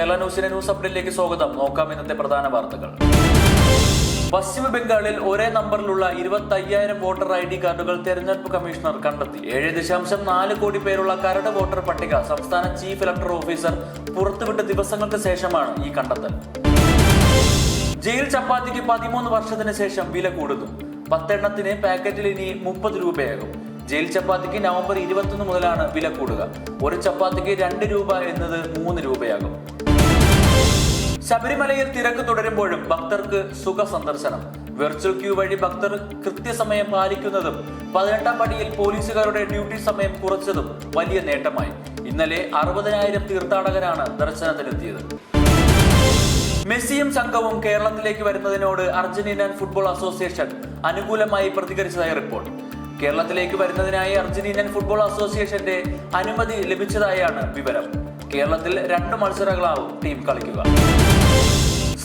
കേരള ന്യൂസിന്റെ ന്യൂസ് അപ്ഡേറ്റിലേക്ക് സ്വാഗതം. നോക്കാം ഇന്നത്തെ പ്രധാന വാർത്തകൾ. പശ്ചിമ ബംഗാളിൽ ഒരേ നമ്പറിലുള്ള ഇരുപത്തി അയ്യായിരം വോട്ടർ ഐ ഡി കാർഡുകൾ തെരഞ്ഞെടുപ്പ് കമ്മീഷണർ കണ്ടെത്തി. ഏഴ് ദശാംശം നാല് കോടി പേരുള്ള കരട് വോട്ടർ പട്ടിക സംസ്ഥാന ചീഫ് ഇലക്ടർ ഓഫീസർ പുറത്തുവിട്ട ദിവസങ്ങൾക്ക് ശേഷമാണ് ഈ കണ്ടെത്തൽ. ജയിൽ ചപ്പാത്തിക്ക് പതിമൂന്ന് വർഷത്തിന് ശേഷം വില കൂടുന്നു. പത്തെണ്ണത്തിന് പാക്കറ്റിൽ ഇനി മുപ്പത് രൂപയാകും. ജയിൽ ചപ്പാത്തിക്ക് നവംബർ ഇരുപത്തൊന്ന് മുതലാണ് വില കൂടുക. ഒരു ചപ്പാത്തിക്ക് രണ്ട് രൂപ എന്നത് മൂന്ന് രൂപയാകും. ശബരിമലയിൽ തിരക്ക് തുടരുമ്പോഴും ഭക്തർക്ക് സുഖ സന്ദർശനം വെർച്വൽ ക്യൂ വഴി ഭക്തർ കൃത്യസമയം പാലിക്കുന്നതും പതിനെട്ടാം പടിയിൽ പോലീസുകാരുടെ ഡ്യൂട്ടി സമയം കുറച്ചതും വലിയ നേട്ടമായി. ഇന്നലെ അറുപതിനായിരം തീർത്ഥാടകരാണ് ദർശനത്തിനെത്തിയത്. മെസ്സിയും സംഘവും കേരളത്തിലേക്ക് വരുന്നതിനോട് അർജന്റീനൻ ഫുട്ബോൾ അസോസിയേഷൻ അനുകൂലമായി പ്രതികരിച്ചതായി റിപ്പോർട്ട്. കേരളത്തിലേക്ക് വരുന്നതിനായി അർജന്റീനൻ ഫുട്ബോൾ അസോസിയേഷന്റെ അനുമതി ലഭിച്ചതായാണ് വിവരം. കേരളത്തിൽ രണ്ട് മത്സരങ്ങളാവും ടീം കളിക്കുക.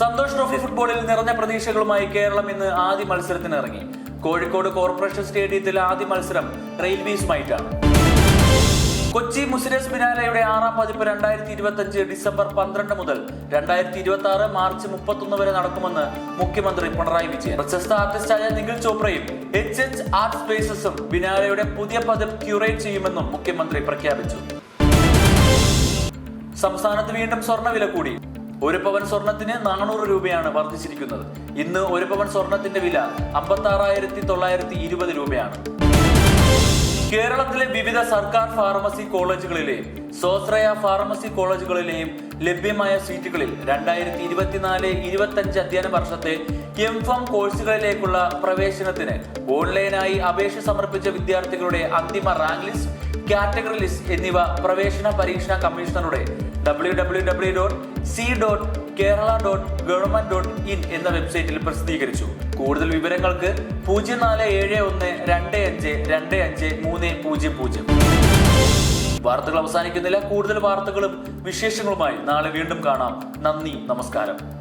സന്തോഷ് ട്രോഫി ഫുട്ബോളിൽ നിറഞ്ഞ പ്രതീക്ഷകളുമായി കേരളം ഇന്ന് ആദ്യ മത്സരത്തിന് ഇറങ്ങി കോഴിക്കോട് കോർപ്പറേഷൻ സ്റ്റേഡിയത്തിൽ ആദ്യ മത്സരം റെയിൽവേസുമായിട്ടാണ് കൊച്ചി മുസിരസ് ബിനാലയുടെ ആറാം പതിപ്പ് രണ്ടായിരത്തി ഇരുപത്തി അഞ്ച് ഡിസംബർ പന്ത്രണ്ട് മുതൽ രണ്ടായിരത്തി ഇരുപത്തി ആറ് മാർച്ച് മുപ്പത്തൊന്ന് വരെ നടക്കുമെന്ന് മുഖ്യമന്ത്രി പിണറായി വിജയൻ. പ്രശസ്ത ആർട്ടിസ്റ്റായ നിഖിൽ ചോപ്രയും എച്ച് എച്ച് ആർട്ട് സ്പേസസും ബിനാലയുടെ പുതിയ പതിപ്പ് ക്യൂറേറ്റ് ചെയ്യുമെന്നും മുഖ്യമന്ത്രി പ്രഖ്യാപിച്ചു. സംസ്ഥാനത്ത് വീണ്ടും സ്വർണവില കൂടി. ഒരു പവൻ സ്വർണത്തിന് നാനൂറ് രൂപയാണ് വർദ്ധിച്ചിരിക്കുന്നത്. ഇന്ന് ഒരു പവൻ സ്വർണത്തിന്റെ വില അമ്പത്തി ആറായിരത്തി തൊള്ളായിരത്തി ഇരുപത് രൂപയാണ്. കേരളത്തിലെ വിവിധ സർക്കാർ ഫാർമസി കോളേജുകളിലെയും സ്വാശ്രയ ഫാർമസി കോളേജുകളിലെയും ലഭ്യമായ സീറ്റുകളിൽ രണ്ടായിരത്തി ഇരുപത്തിനാല് ഇരുപത്തഞ്ച് അധ്യയന വർഷത്തെ എം കോഴ്സുകളിലേക്കുള്ള പ്രവേശനത്തിന് ഓൺലൈനായി അപേക്ഷ സമർപ്പിച്ച വിദ്യാർത്ഥികളുടെ അന്തിമ റാങ്ക് ലിസ്റ്റ് കാറ്റഗറി ലിസ്റ്റ് എന്നിവ പ്രവേശന പരീക്ഷാ കമ്മീഷണറുടെ W W W dot C dot Kerala dot government dot in എന്ന വെബ്സൈറ്റിൽ പ്രസിദ്ധീകരിച്ചു. കൂടുതൽ വിവരങ്ങൾക്ക് പൂജ്യം നാല് ഏഴ് ഒന്ന് രണ്ട് അഞ്ച് രണ്ട് അഞ്ച് മൂന്ന് പൂജ്യം പൂജ്യം. വാർത്തകൾ അവസാനിക്കുന്നില്ല. കൂടുതൽ വാർത്തകളും വിശേഷങ്ങളുമായി നാളെ വീണ്ടും കാണാം. നന്ദി. നമസ്കാരം.